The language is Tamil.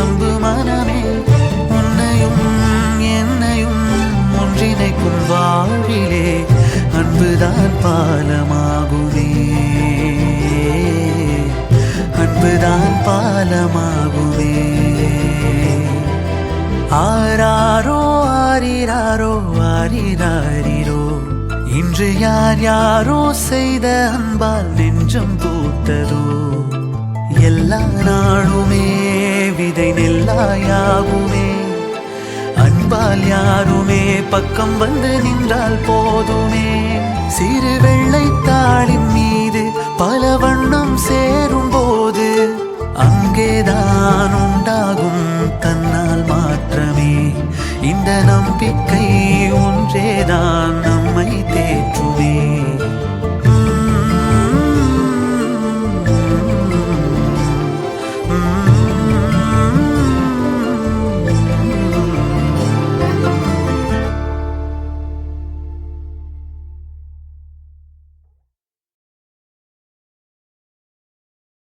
நம்பு மனமே உன்னையும் என்னையும் ஒன்றிணைக்கும் வாழ்விலே அன்புதான் பாலமாகுமே. அன்புதான் பாலமாகுமே. ஆராரோ ஆரிராரோ ஆரிராரிரோ இன்று யார் யாரோ செய்த அன்பால் நெஞ்சம் பூத்ததோ எல்லா நாளுமே விதை நெல்லாயாகுமே அன்பால் யாருமே பக்கம் வந்து நின்றால் போதுமே. சிறு வெள்ளைத்தாளின் மீது பல வண்ணம் சேரும் போது அங்கேதான் உண்டாகும் தன்னால் மாற்றமே. இந்த நம்பிக்கை ஒன்றேதான்